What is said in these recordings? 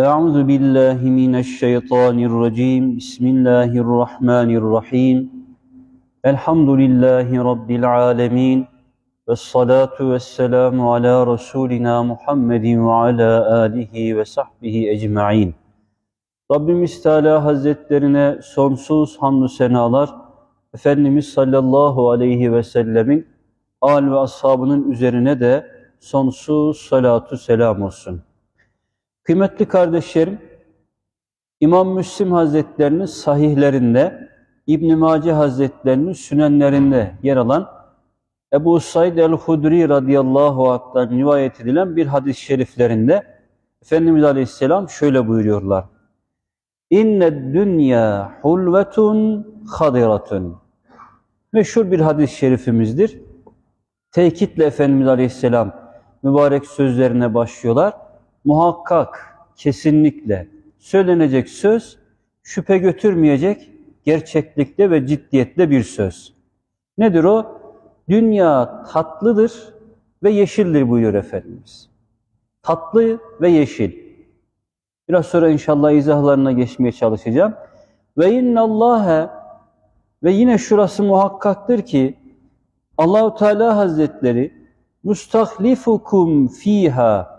أعوذ بالله من الشيطان الرجيم بسم الله الرحمن الرحيم الحمد لله رب العالمين والصلاة والسلام على رسولنا Muhammed وعلى آله ve sahbihi ecmaîn. Rabbimiz Teala Hazretlerine sonsuz hamdü senalar, Efendimiz sallallahu aleyhi ve sellemin al ve ashabının üzerine de sonsuz salatu selam olsun. Kıymetli kardeşlerim, İmam Müslim Hazretlerinin sahihlerinde, İbn Mace Hazretlerinin sünenlerinde yer alan Ebu Said el-Hudri radıyallahu anh'tan rivayet edilen bir hadis-i şeriflerinde Efendimiz Aleyhisselam şöyle buyuruyorlar. İnne dünya hulvetun hadiratun. Meşhur bir hadis-i şerifimizdir. Tekitle Efendimiz Aleyhisselam mübarek sözlerine başlıyorlar. Muhakkak, kesinlikle söylenecek söz şüphe götürmeyecek gerçeklikte ve ciddiyette bir söz. Nedir o? Dünya tatlıdır ve yeşildir buyuruyor Efendimiz. Tatlı ve yeşil. Biraz sonra inşallah izahlarına geçmeye çalışacağım. Ve innallâhe ve yine şurası muhakkaktır ki Allahu Teala Hazretleri mustahlifukum fiha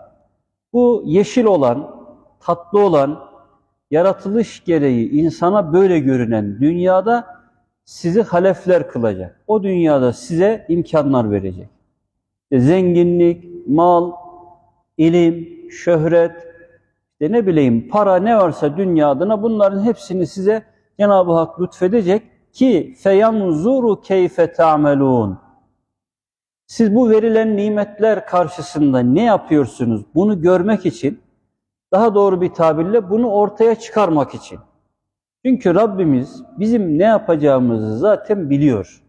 bu yeşil olan, tatlı olan, yaratılış gereği insana böyle görünen dünyada sizi halefler kılacak. O dünyada size imkanlar verecek. Zenginlik, mal, ilim, şöhret, işte ne bileyim para ne varsa dünya adına bunların hepsini size Cenab-ı Hak lütfedecek ki feyanzuru keyfe ta'melun. Siz bu verilen nimetler karşısında ne yapıyorsunuz? Bunu görmek için, daha doğru bir tabirle bunu ortaya çıkarmak için. Çünkü Rabbimiz bizim ne yapacağımızı zaten biliyor.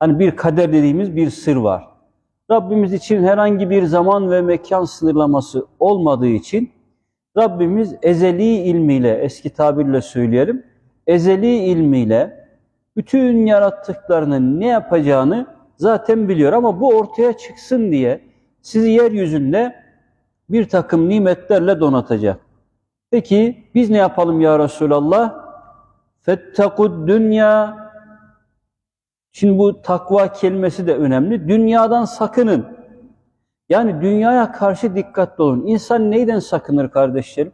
Hani bir kader dediğimiz bir sır var. Rabbimiz için herhangi bir zaman ve mekan sınırlaması olmadığı için Rabbimiz ezeli ilmiyle, eski tabirle söyleyelim, ezeli ilmiyle bütün yarattıklarının ne yapacağını zaten biliyor ama bu ortaya çıksın diye sizi yeryüzünde bir takım nimetlerle donatacak. Peki biz ne yapalım ya Resulallah? Fettekud dünya. Şimdi bu takva kelimesi de önemli. Dünyadan sakının. Yani dünyaya karşı dikkatli olun. İnsan neyden sakınır kardeşlerim?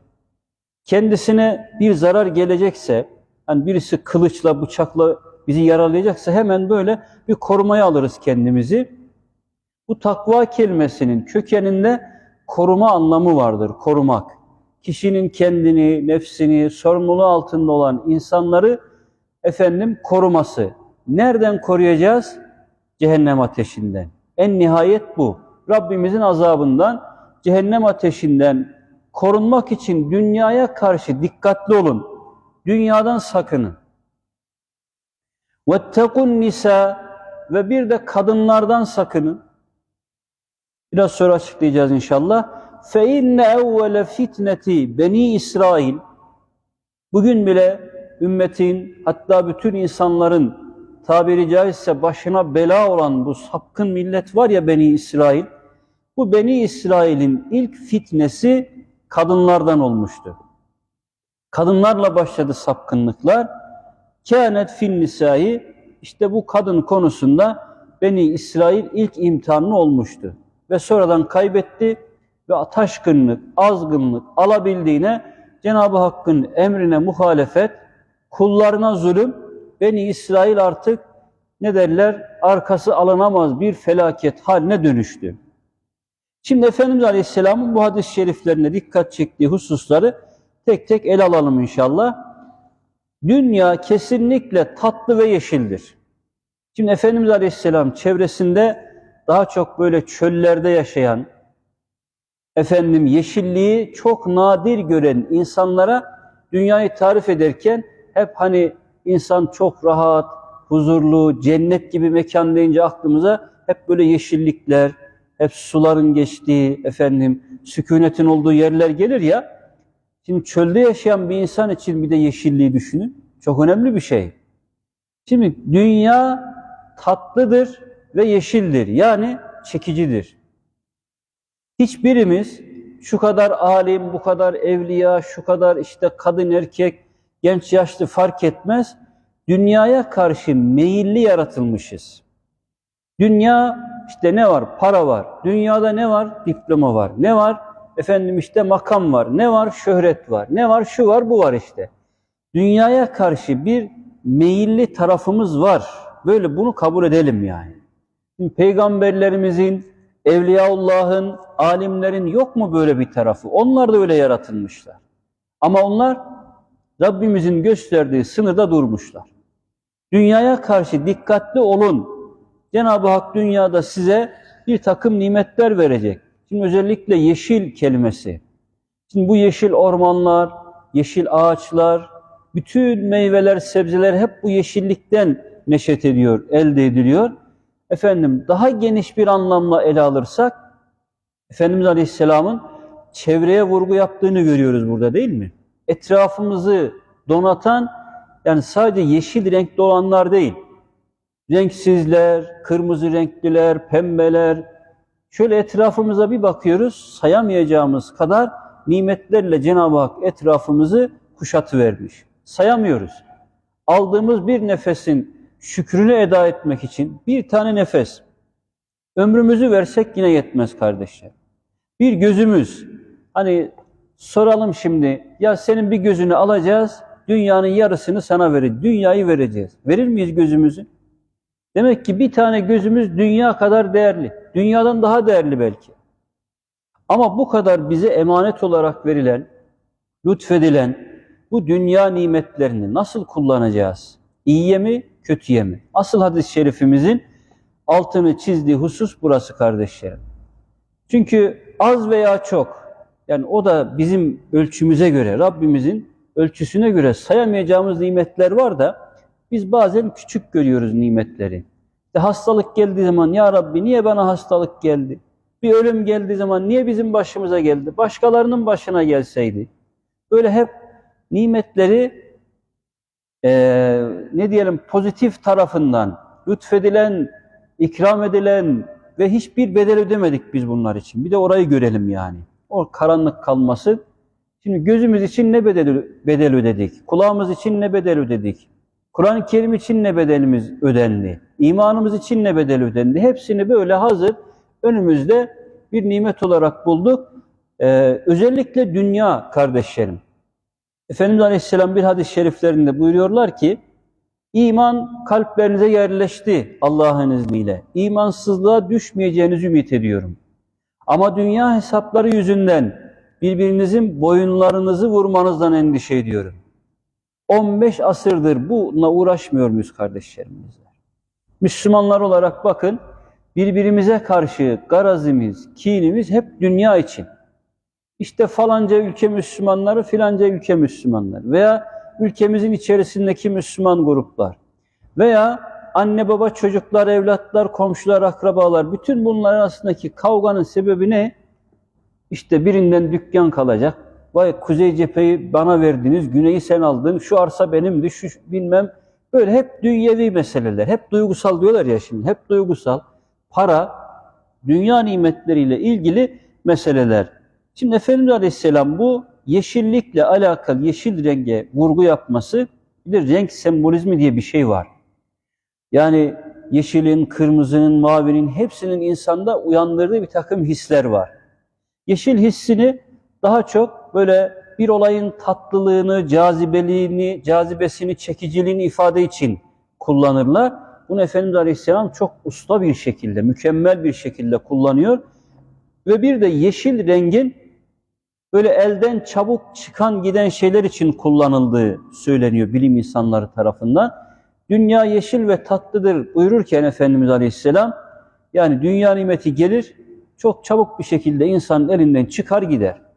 Kendisine bir zarar gelecekse, hani birisi kılıçla, bıçakla bizi yaralayacaksa hemen böyle bir korumaya alırız kendimizi. Bu takva kelimesinin kökeninde koruma anlamı vardır, korumak. Kişinin kendini, nefsini, sorumluluğu altında olan insanları efendim koruması. Nereden koruyacağız? Cehennem ateşinden. En nihayet bu. Rabbimizin azabından, cehennem ateşinden korunmak için dünyaya karşı dikkatli olun. Dünyadan sakının. وَاتَّقُوا nisa ve bir de kadınlardan sakının. Biraz sonra açıklayacağız inşallah. فَاِنَّ اَوَّلَ fitneti beni İsrail Bugün bile ümmetin hatta bütün insanların tabiri caizse başına bela olan bu sapkın millet var ya Beni İsrail. Bu Beni İsrail'in ilk fitnesi kadınlardan olmuştu. Kadınlarla başladı sapkınlıklar. Kânet fin nisai işte bu kadın konusunda Beni İsrail ilk imtihanı olmuştu. Ve sonradan kaybetti ve taşkınlık, azgınlık alabildiğine Cenab-ı Hakk'ın emrine muhalefet, kullarına zulüm, Beni İsrail artık ne derler arkası alınamaz bir felaket haline dönüştü. Şimdi Efendimiz Aleyhisselam'ın bu hadis-i şeriflerine dikkat çektiği hususları tek tek ele alalım inşallah. Dünya kesinlikle tatlı ve yeşildir. Şimdi Efendimiz Aleyhisselam çevresinde daha çok böyle çöllerde yaşayan, efendim yeşilliği çok nadir gören insanlara dünyayı tarif ederken hep hani insan çok rahat, huzurlu, cennet gibi mekan deyince aklımıza hep böyle yeşillikler, hep suların geçtiği, efendim sükunetin olduğu yerler gelir ya. Şimdi çölde yaşayan bir insan için bir de yeşilliği düşünün. Çok önemli bir şey. Şimdi dünya tatlıdır ve yeşildir. Yani çekicidir. Hiçbirimiz şu kadar alim, bu kadar evliya, şu kadar işte kadın erkek, genç yaşlı fark etmez. Dünyaya karşı meyilli yaratılmışız. Dünya işte ne var? Para var. Dünyada ne var? Diploma var. Ne var? Efendim işte makam var. Ne var? Şöhret var. Ne var? Şu var, bu var işte. Dünyaya karşı bir meyilli tarafımız var. Böyle bunu kabul edelim yani. Şimdi peygamberlerimizin, Evliyaullah'ın, alimlerin yok mu böyle bir tarafı? Onlar da öyle yaratılmışlar. Ama onlar Rabbimizin gösterdiği sınırda durmuşlar. Dünyaya karşı dikkatli olun. Cenab-ı Hak dünyada size bir takım nimetler verecek. Şimdi özellikle yeşil kelimesi. Şimdi bu yeşil ormanlar, yeşil ağaçlar, bütün meyveler, sebzeler hep bu yeşillikten neşet ediyor, elde ediliyor. Efendim daha geniş bir anlamla ele alırsak Efendimiz Aleyhisselam'ın çevreye vurgu yaptığını görüyoruz burada değil mi? Etrafımızı donatan yani sadece yeşil renkli olanlar değil. Renksizler, kırmızı renkliler, pembeler. Şöyle etrafımıza bir bakıyoruz sayamayacağımız kadar nimetlerle Cenab-ı Hak etrafımızı kuşatı vermiş. Sayamıyoruz. Aldığımız bir nefesin şükrünü eda etmek için bir tane nefes. Ömrümüzü versek yine yetmez kardeşler. Bir gözümüz. Hani soralım şimdi ya senin bir gözünü alacağız dünyanın yarısını sana verir. Dünyayı vereceğiz. Verir miyiz gözümüzü? Demek ki bir tane gözümüz dünya kadar değerli. Dünyadan daha değerli belki. Ama bu kadar bize emanet olarak verilen, lütfedilen bu dünya nimetlerini nasıl kullanacağız? İyiye mi, kötüye mi? Asıl hadis-i şerifimizin altını çizdiği husus burası kardeşlerim. Çünkü az veya çok, yani o da bizim ölçümüze göre, Rabbimizin ölçüsüne göre sayamayacağımız nimetler var da biz bazen küçük görüyoruz nimetleri. İşte hastalık geldiği zaman ya Rabbi niye bana hastalık geldi? Bir ölüm geldiği zaman niye bizim başımıza geldi? Başkalarının başına gelseydi. Böyle hep nimetleri e, ne diyelim pozitif tarafından lütfedilen, ikram edilen ve hiçbir bedel ödemedik biz bunlar için. Bir de orayı görelim yani. O karanlık kalması. Şimdi gözümüz için ne bedel, bedel ödedik? Kulağımız için ne bedel ödedik? Kur'an-ı Kerim için ne bedelimiz ödendi? İmanımız için ne bedel ödendi? Hepsini böyle hazır önümüzde bir nimet olarak bulduk. Ee, özellikle dünya kardeşlerim. Efendimiz Aleyhisselam bir hadis-i şeriflerinde buyuruyorlar ki, iman kalplerinize yerleşti Allah'ın izniyle. İmansızlığa düşmeyeceğinizi ümit ediyorum. Ama dünya hesapları yüzünden birbirinizin boyunlarınızı vurmanızdan endişe ediyorum. 15 asırdır bununla uğraşmıyor muyuz kardeşlerimizle? Müslümanlar olarak bakın, birbirimize karşı garazimiz, kinimiz hep dünya için. İşte falanca ülke Müslümanları, filanca ülke Müslümanlar veya ülkemizin içerisindeki Müslüman gruplar veya anne baba çocuklar, evlatlar, komşular, akrabalar bütün bunların arasındaki kavganın sebebi ne? İşte birinden dükkan kalacak. Vay kuzey cepheyi bana verdiniz, güneyi sen aldın, şu arsa benimdi, şu bilmem. Böyle hep dünyevi meseleler, hep duygusal diyorlar ya şimdi, hep duygusal. Para, dünya nimetleriyle ilgili meseleler. Şimdi Efendimiz Aleyhisselam bu yeşillikle alakalı yeşil renge vurgu yapması bir renk sembolizmi diye bir şey var. Yani yeşilin, kırmızının, mavinin hepsinin insanda uyandırdığı bir takım hisler var. Yeşil hissini daha çok böyle bir olayın tatlılığını, cazibeliğini, cazibesini, çekiciliğini ifade için kullanırlar. Bunu Efendimiz Aleyhisselam çok usta bir şekilde, mükemmel bir şekilde kullanıyor. Ve bir de yeşil rengin böyle elden çabuk çıkan giden şeyler için kullanıldığı söyleniyor bilim insanları tarafından. Dünya yeşil ve tatlıdır buyururken Efendimiz Aleyhisselam yani dünya nimeti gelir çok çabuk bir şekilde insanın elinden çıkar gider.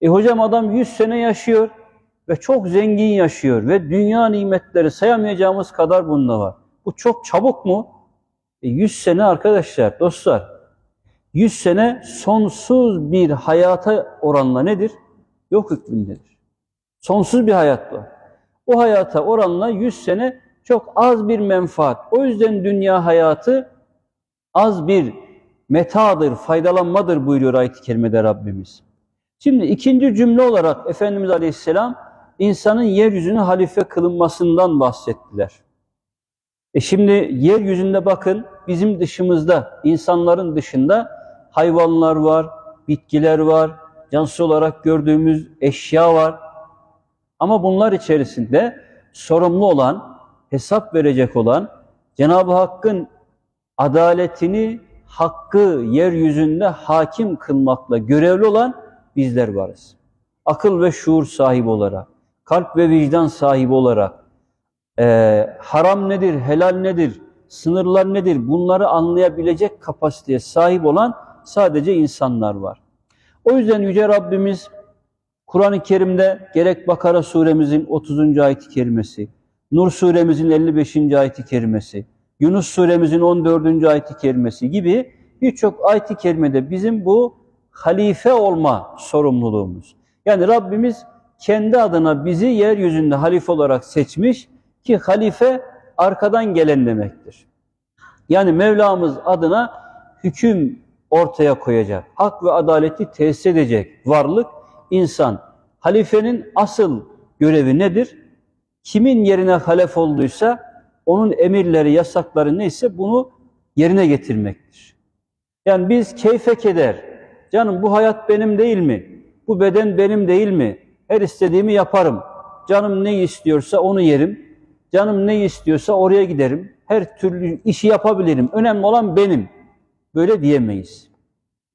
E hocam adam 100 sene yaşıyor ve çok zengin yaşıyor ve dünya nimetleri sayamayacağımız kadar bunda var. Bu çok çabuk mu? E 100 sene arkadaşlar, dostlar 100 sene sonsuz bir hayata oranla nedir? Yok hükmündedir. Sonsuz bir hayat var. O hayata oranla 100 sene çok az bir menfaat. O yüzden dünya hayatı az bir metadır, faydalanmadır buyuruyor ayet-i kerimede Rabbimiz. Şimdi ikinci cümle olarak Efendimiz Aleyhisselam insanın yeryüzüne halife kılınmasından bahsettiler. E şimdi yeryüzünde bakın bizim dışımızda, insanların dışında hayvanlar var, bitkiler var, cansız olarak gördüğümüz eşya var. Ama bunlar içerisinde sorumlu olan, hesap verecek olan, Cenab-ı Hakk'ın adaletini, hakkı yeryüzünde hakim kılmakla görevli olan bizler varız. Akıl ve şuur sahibi olarak, kalp ve vicdan sahibi olarak, e, haram nedir, helal nedir, sınırlar nedir bunları anlayabilecek kapasiteye sahip olan sadece insanlar var. O yüzden Yüce Rabbimiz Kur'an-ı Kerim'de gerek Bakara suremizin 30. ayet-i kerimesi, Nur suremizin 55. ayet-i kerimesi, Yunus suremizin 14. ayet-i kerimesi gibi birçok ayet-i kerimede bizim bu halife olma sorumluluğumuz. Yani Rabbimiz kendi adına bizi yeryüzünde halife olarak seçmiş ki halife arkadan gelen demektir. Yani Mevlamız adına hüküm ortaya koyacak, hak ve adaleti tesis edecek varlık insan. Halifenin asıl görevi nedir? Kimin yerine halef olduysa onun emirleri, yasakları neyse bunu yerine getirmektir. Yani biz keyfe keder, canım bu hayat benim değil mi? Bu beden benim değil mi? Her istediğimi yaparım. Canım ne istiyorsa onu yerim. Canım ne istiyorsa oraya giderim. Her türlü işi yapabilirim. Önemli olan benim. Böyle diyemeyiz.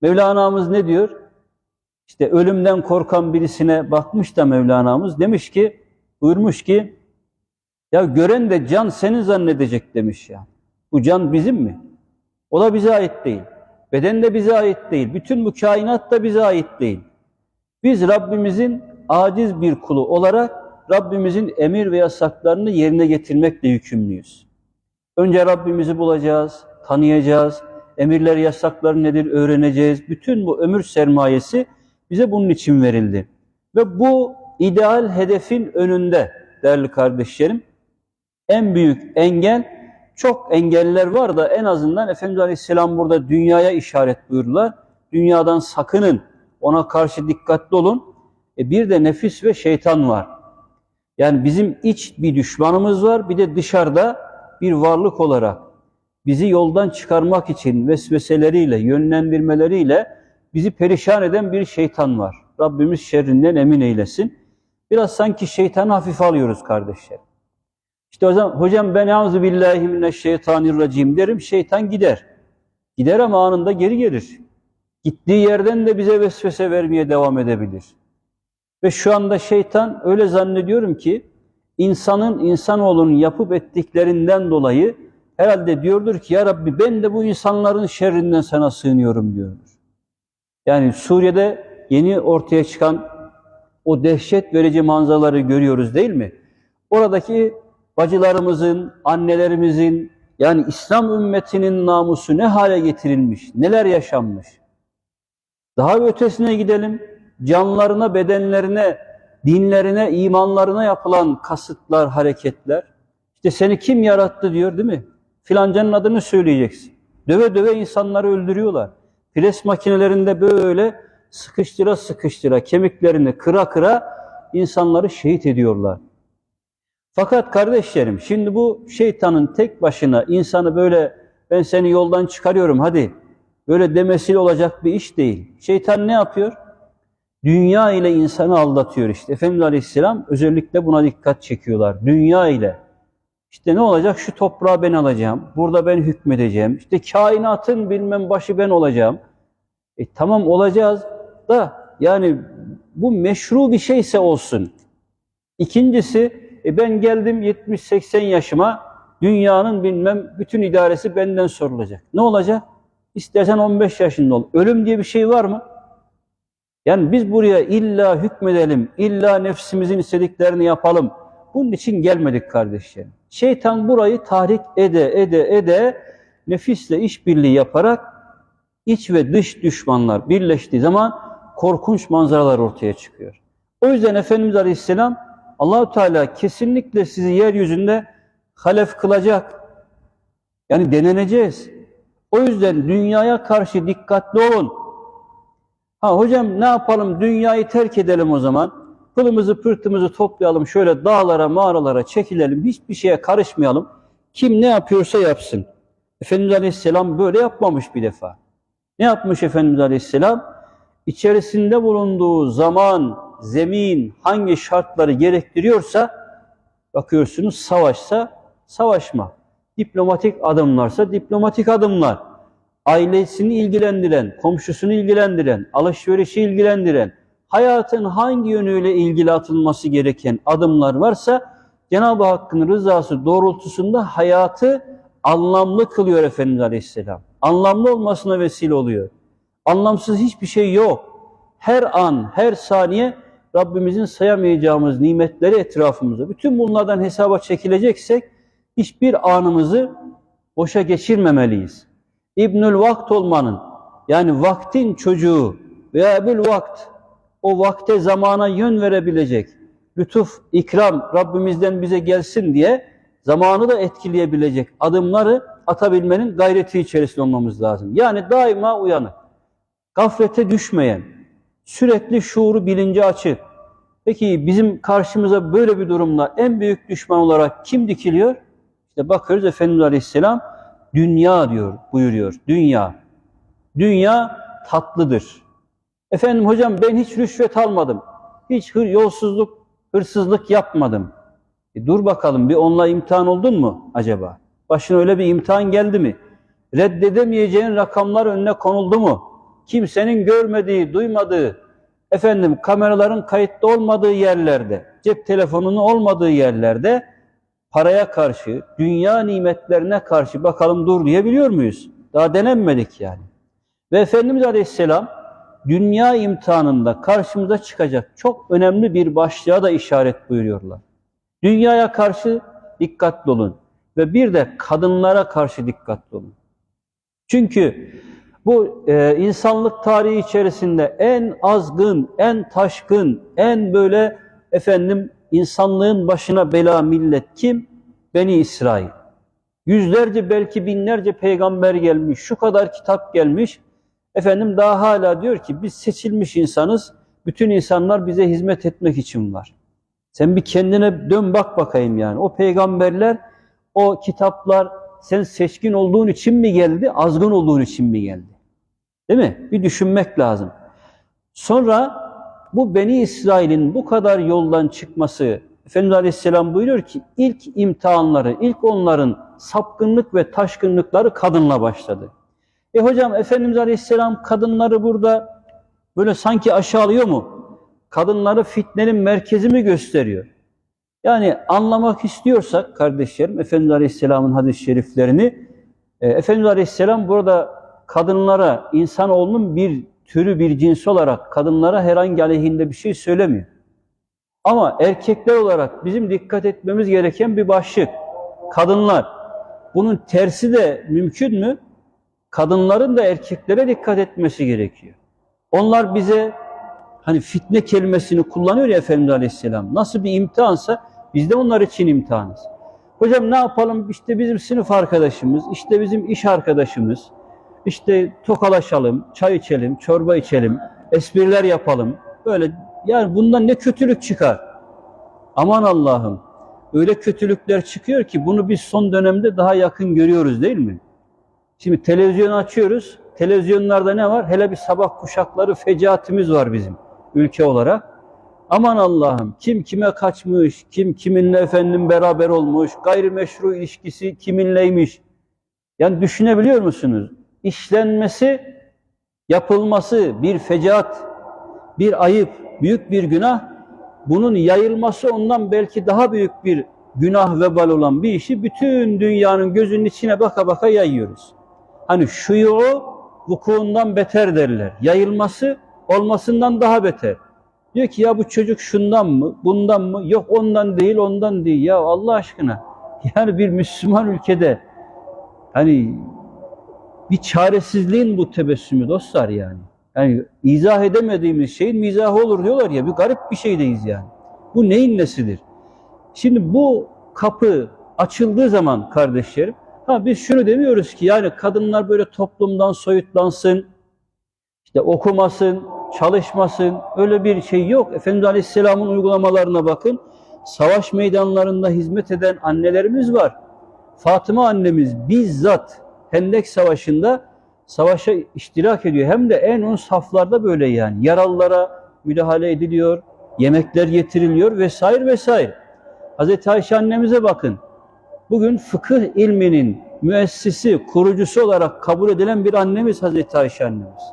Mevlana'mız ne diyor? İşte ölümden korkan birisine bakmış da Mevlana'mız demiş ki, buyurmuş ki, ya gören de can seni zannedecek demiş ya. Bu can bizim mi? O da bize ait değil. Beden de bize ait değil. Bütün bu kainat da bize ait değil. Biz Rabbimizin aciz bir kulu olarak Rabbimizin emir ve yasaklarını yerine getirmekle yükümlüyüz. Önce Rabbimizi bulacağız, tanıyacağız, emirler, yasakları nedir öğreneceğiz. Bütün bu ömür sermayesi bize bunun için verildi. Ve bu ideal hedefin önünde değerli kardeşlerim en büyük engel çok engeller var da en azından Efendimiz Aleyhisselam burada dünyaya işaret buyurdular. Dünyadan sakının, ona karşı dikkatli olun. E bir de nefis ve şeytan var. Yani bizim iç bir düşmanımız var, bir de dışarıda bir varlık olarak bizi yoldan çıkarmak için vesveseleriyle, yönlendirmeleriyle bizi perişan eden bir şeytan var. Rabbimiz şerrinden emin eylesin. Biraz sanki şeytanı hafife alıyoruz kardeşler. İşte o zaman hocam ben auzu billahi mineşşeytanirracim derim şeytan gider. Gider ama anında geri gelir. Gittiği yerden de bize vesvese vermeye devam edebilir. Ve şu anda şeytan öyle zannediyorum ki insanın insanoğlunun yapıp ettiklerinden dolayı herhalde diyordur ki ya Rabbi ben de bu insanların şerrinden sana sığınıyorum diyordur. Yani Suriye'de yeni ortaya çıkan o dehşet verici manzaraları görüyoruz değil mi? Oradaki bacılarımızın, annelerimizin yani İslam ümmetinin namusu ne hale getirilmiş, neler yaşanmış. Daha ötesine gidelim. Canlarına, bedenlerine, dinlerine, imanlarına yapılan kasıtlar, hareketler. İşte seni kim yarattı diyor değil mi? Filancanın adını söyleyeceksin. Döve döve insanları öldürüyorlar. Pres makinelerinde böyle sıkıştıra sıkıştıra, kemiklerini kıra kıra insanları şehit ediyorlar. Fakat kardeşlerim şimdi bu şeytanın tek başına insanı böyle ben seni yoldan çıkarıyorum hadi böyle demesiyle olacak bir iş değil. Şeytan ne yapıyor? Dünya ile insanı aldatıyor işte. Efendimiz Aleyhisselam özellikle buna dikkat çekiyorlar. Dünya ile. İşte ne olacak? Şu toprağı ben alacağım. Burada ben hükmedeceğim. İşte kainatın bilmem başı ben olacağım. E tamam olacağız da yani bu meşru bir şeyse olsun. İkincisi e ben geldim 70-80 yaşıma dünyanın bilmem bütün idaresi benden sorulacak. Ne olacak? İstersen 15 yaşında ol. Ölüm diye bir şey var mı? Yani biz buraya illa hükmedelim, illa nefsimizin istediklerini yapalım. Bunun için gelmedik kardeşlerim. Şeytan burayı tahrik ede ede ede nefisle işbirliği yaparak iç ve dış düşmanlar birleştiği zaman korkunç manzaralar ortaya çıkıyor. O yüzden Efendimiz Aleyhisselam Allahu Teala kesinlikle sizi yeryüzünde halef kılacak. Yani deneneceğiz. O yüzden dünyaya karşı dikkatli olun. Ha hocam ne yapalım dünyayı terk edelim o zaman. Pılımızı pırtımızı toplayalım şöyle dağlara mağaralara çekilelim hiçbir şeye karışmayalım. Kim ne yapıyorsa yapsın. Efendimiz Aleyhisselam böyle yapmamış bir defa. Ne yapmış Efendimiz Aleyhisselam? İçerisinde bulunduğu zaman, zemin hangi şartları gerektiriyorsa bakıyorsunuz savaşsa savaşma. Diplomatik adımlarsa diplomatik adımlar. Ailesini ilgilendiren, komşusunu ilgilendiren, alışverişi ilgilendiren, hayatın hangi yönüyle ilgili atılması gereken adımlar varsa Cenab-ı Hakk'ın rızası doğrultusunda hayatı anlamlı kılıyor Efendimiz Aleyhisselam. Anlamlı olmasına vesile oluyor. Anlamsız hiçbir şey yok. Her an, her saniye Rabbimizin sayamayacağımız nimetleri etrafımızda. Bütün bunlardan hesaba çekileceksek hiçbir anımızı boşa geçirmemeliyiz. İbnül Vakt olmanın yani vaktin çocuğu veya Ebul Vakt o vakte zamana yön verebilecek lütuf, ikram Rabbimizden bize gelsin diye zamanı da etkileyebilecek adımları atabilmenin gayreti içerisinde olmamız lazım. Yani daima uyanık, gaflete düşmeyen, sürekli şuuru bilinci açık. Peki bizim karşımıza böyle bir durumda en büyük düşman olarak kim dikiliyor? İşte bakıyoruz Efendimiz Aleyhisselam dünya diyor, buyuruyor. Dünya. Dünya tatlıdır. Efendim hocam ben hiç rüşvet almadım. Hiç hır, yolsuzluk, hırsızlık yapmadım. E dur bakalım bir onunla imtihan oldun mu acaba? Başına öyle bir imtihan geldi mi? Reddedemeyeceğin rakamlar önüne konuldu mu? Kimsenin görmediği, duymadığı, efendim kameraların kayıtlı olmadığı yerlerde, cep telefonunun olmadığı yerlerde paraya karşı, dünya nimetlerine karşı bakalım dur diyebiliyor muyuz? Daha denenmedik yani. Ve Efendimiz Aleyhisselam dünya imtihanında karşımıza çıkacak çok önemli bir başlığa da işaret buyuruyorlar. Dünyaya karşı dikkatli olun ve bir de kadınlara karşı dikkatli olun. Çünkü bu e, insanlık tarihi içerisinde en azgın, en taşkın, en böyle efendim insanlığın başına bela millet kim? Beni İsrail. Yüzlerce belki binlerce peygamber gelmiş, şu kadar kitap gelmiş. Efendim daha hala diyor ki biz seçilmiş insanız. Bütün insanlar bize hizmet etmek için var. Sen bir kendine dön bak bakayım yani. O peygamberler, o kitaplar sen seçkin olduğun için mi geldi, azgın olduğun için mi geldi? Değil mi? Bir düşünmek lazım. Sonra bu Beni İsrail'in bu kadar yoldan çıkması, Efendimiz Aleyhisselam buyuruyor ki ilk imtihanları, ilk onların sapkınlık ve taşkınlıkları kadınla başladı. E hocam Efendimiz Aleyhisselam kadınları burada böyle sanki aşağılıyor mu? Kadınları fitnenin merkezi mi gösteriyor? Yani anlamak istiyorsak kardeşlerim Efendimiz Aleyhisselam'ın hadis-i şeriflerini e, Efendimiz Aleyhisselam burada kadınlara insanoğlunun bir türü bir cinsi olarak kadınlara herhangi aleyhinde bir şey söylemiyor. Ama erkekler olarak bizim dikkat etmemiz gereken bir başlık. Kadınlar. Bunun tersi de mümkün mü? Kadınların da erkeklere dikkat etmesi gerekiyor. Onlar bize hani fitne kelimesini kullanıyor ya Efendimiz Aleyhisselam. Nasıl bir imtihansa biz de onlar için imtihanız. Hocam ne yapalım? İşte bizim sınıf arkadaşımız, işte bizim iş arkadaşımız, işte tokalaşalım, çay içelim, çorba içelim, espriler yapalım. Böyle yani bundan ne kötülük çıkar? Aman Allah'ım. Öyle kötülükler çıkıyor ki bunu biz son dönemde daha yakın görüyoruz değil mi? Şimdi televizyon açıyoruz. Televizyonlarda ne var? Hele bir sabah kuşakları fecaatimiz var bizim ülke olarak. Aman Allah'ım kim kime kaçmış, kim kiminle efendim beraber olmuş, gayrimeşru ilişkisi kiminleymiş. Yani düşünebiliyor musunuz? İşlenmesi, yapılması bir fecaat, bir ayıp, büyük bir günah. Bunun yayılması ondan belki daha büyük bir günah vebal olan bir işi bütün dünyanın gözünün içine baka baka yayıyoruz. Hani şuyu vukuundan beter derler. Yayılması olmasından daha beter. Diyor ki ya bu çocuk şundan mı, bundan mı? Yok ondan değil, ondan değil. Ya Allah aşkına. Yani bir Müslüman ülkede hani bir çaresizliğin bu tebessümü dostlar yani. Yani izah edemediğimiz şeyin mizahı olur diyorlar ya bir garip bir şeydeyiz yani. Bu neyin nesidir? Şimdi bu kapı açıldığı zaman kardeşlerim ha biz şunu demiyoruz ki yani kadınlar böyle toplumdan soyutlansın, işte okumasın, çalışmasın. Öyle bir şey yok. Efendimiz Aleyhisselam'ın uygulamalarına bakın. Savaş meydanlarında hizmet eden annelerimiz var. Fatıma annemiz bizzat Hendek Savaşı'nda savaşa iştirak ediyor. Hem de en ön saflarda böyle yani. Yaralılara müdahale ediliyor, yemekler getiriliyor vesaire vesaire. Hazreti Ayşe annemize bakın. Bugün fıkıh ilminin müessisi, kurucusu olarak kabul edilen bir annemiz Hazreti Ayşe annemiz.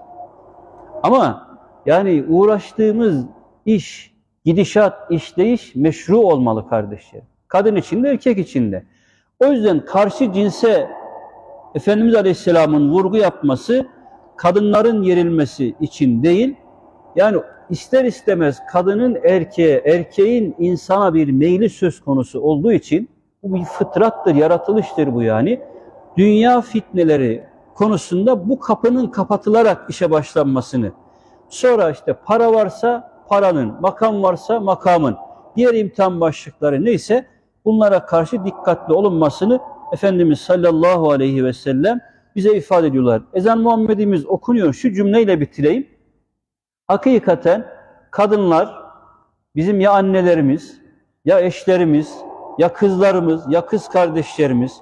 Ama yani uğraştığımız iş, gidişat, işleyiş meşru olmalı kardeşler. Kadın için de erkek için de. O yüzden karşı cinse Efendimiz Aleyhisselam'ın vurgu yapması kadınların yerilmesi için değil, yani ister istemez kadının erkeğe, erkeğin insana bir meyli söz konusu olduğu için bu bir fıtrattır, yaratılıştır bu yani. Dünya fitneleri konusunda bu kapının kapatılarak işe başlanmasını, sonra işte para varsa paranın, makam varsa makamın, diğer imtihan başlıkları neyse bunlara karşı dikkatli olunmasını Efendimiz sallallahu aleyhi ve sellem bize ifade ediyorlar. Ezan Muhammedimiz okunuyor. Şu cümleyle bitireyim. Hakikaten kadınlar bizim ya annelerimiz, ya eşlerimiz, ya kızlarımız, ya kız kardeşlerimiz.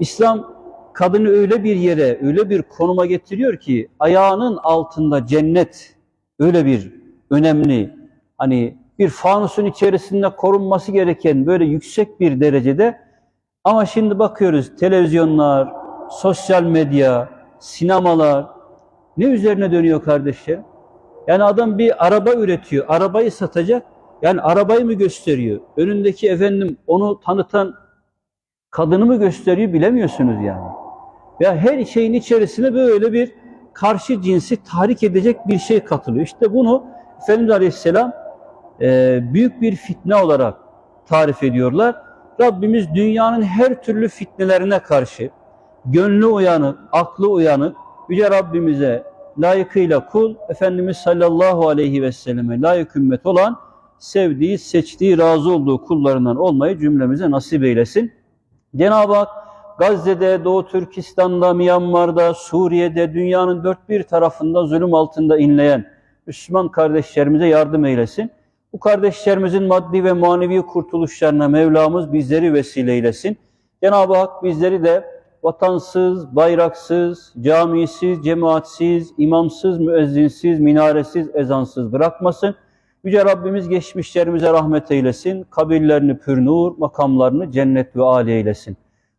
İslam kadını öyle bir yere, öyle bir konuma getiriyor ki ayağının altında cennet öyle bir önemli hani bir fanusun içerisinde korunması gereken böyle yüksek bir derecede ama şimdi bakıyoruz televizyonlar, sosyal medya, sinemalar ne üzerine dönüyor kardeşler? Yani adam bir araba üretiyor, arabayı satacak. Yani arabayı mı gösteriyor? Önündeki efendim onu tanıtan kadını mı gösteriyor bilemiyorsunuz yani. Ya her şeyin içerisine böyle bir karşı cinsi tahrik edecek bir şey katılıyor. İşte bunu Efendimiz Aleyhisselam büyük bir fitne olarak tarif ediyorlar. Rabbimiz dünyanın her türlü fitnelerine karşı gönlü uyanık, aklı uyanık, Yüce Rabbimize layıkıyla kul, Efendimiz sallallahu aleyhi ve selleme layık ümmet olan, sevdiği, seçtiği, razı olduğu kullarından olmayı cümlemize nasip eylesin. Cenab-ı Hak Gazze'de, Doğu Türkistan'da, Myanmar'da, Suriye'de, dünyanın dört bir tarafında zulüm altında inleyen Müslüman kardeşlerimize yardım eylesin. Bu kardeşlerimizin maddi ve manevi kurtuluşlarına Mevlamız bizleri vesile eylesin. Cenab-ı Hak bizleri de vatansız, bayraksız, camisiz, cemaatsiz, imamsız, müezzinsiz, minaresiz, ezansız bırakmasın. Yüce Rabbimiz geçmişlerimize rahmet eylesin. Kabirlerini pür nur, makamlarını cennet ve âli eylesin.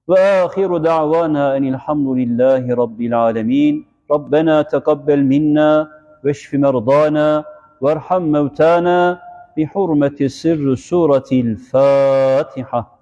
Ve ahiru da'vana enilhamdülillahi rabbil alemin. Rabbena tekabbel minna veşfi merdana varham mevtana بحرمة سر سورة الفاتحة.